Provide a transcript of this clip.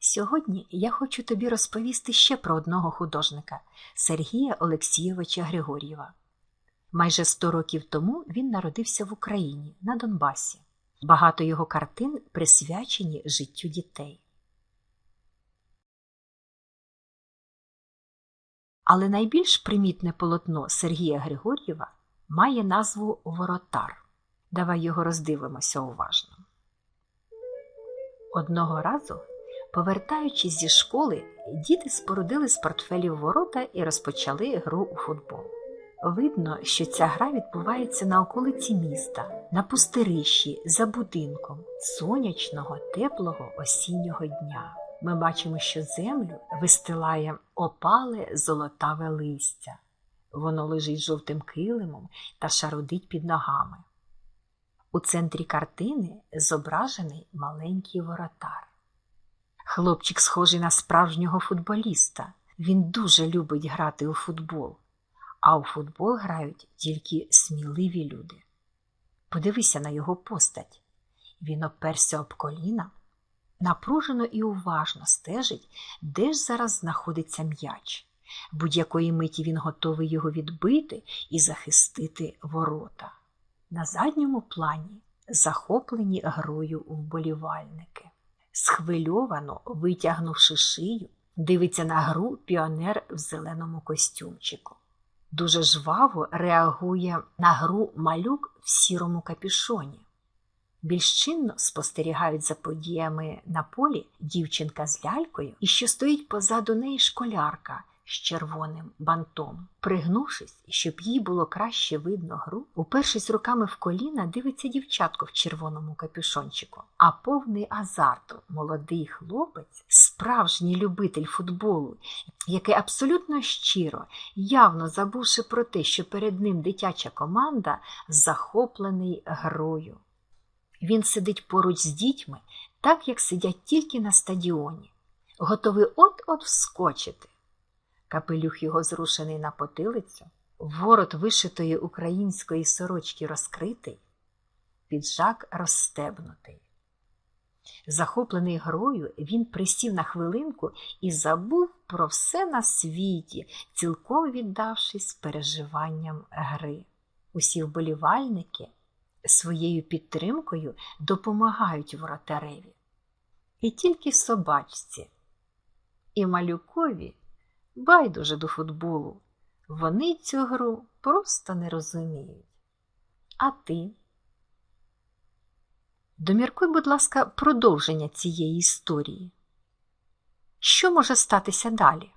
Сьогодні я хочу тобі розповісти ще про одного художника Сергія Олексійовича Григор'єва. Майже сто років тому він народився в Україні на Донбасі. Багато його картин присвячені життю дітей. Але найбільш примітне полотно Сергія Григор'єва має назву Воротар. Давай його роздивимося уважно. Одного разу, повертаючись зі школи, діти спорудили з портфелів ворота і розпочали гру у футбол. Видно, що ця гра відбувається на околиці міста, на пустирищі, за будинком, сонячного, теплого осіннього дня. Ми бачимо, що землю вистилає опале золотаве листя. Воно лежить жовтим килимом та шарудить під ногами. У центрі картини зображений маленький воротар. Хлопчик схожий на справжнього футболіста. Він дуже любить грати у футбол, а у футбол грають тільки сміливі люди. Подивися на його постать. Він оперся об коліна, напружено і уважно стежить, де ж зараз знаходиться м'яч. Будь-якої миті він готовий його відбити і захистити ворота. На задньому плані захоплені грою вболівальники. Схвильовано, витягнувши шию, дивиться на гру піонер в зеленому костюмчику. Дуже жваво реагує на гру малюк в сірому капюшоні. Більш чинно спостерігають за подіями на полі дівчинка з лялькою і що стоїть позаду неї школярка з червоним бантом. Пригнувшись, щоб їй було краще видно гру, упершись руками в коліна, дивиться дівчатко в червоному капюшончику, а повний азарту молодий хлопець, справжній любитель футболу, який абсолютно щиро, явно забувши про те, що перед ним дитяча команда, захоплений грою. Він сидить поруч з дітьми, так як сидять тільки на стадіоні, готовий от-от вскочити. Капелюх його зрушений на потилицю, ворот вишитої української сорочки розкритий, піджак розстебнутий. Захоплений грою, він присів на хвилинку і забув про все на світі, цілком віддавшись переживанням гри. Усі вболівальники своєю підтримкою допомагають воротареві. І тільки собачці, і малюкові байдуже до футболу. Вони цю гру просто не розуміють. А ти? Доміркуй, будь ласка, продовження цієї історії. Що може статися далі?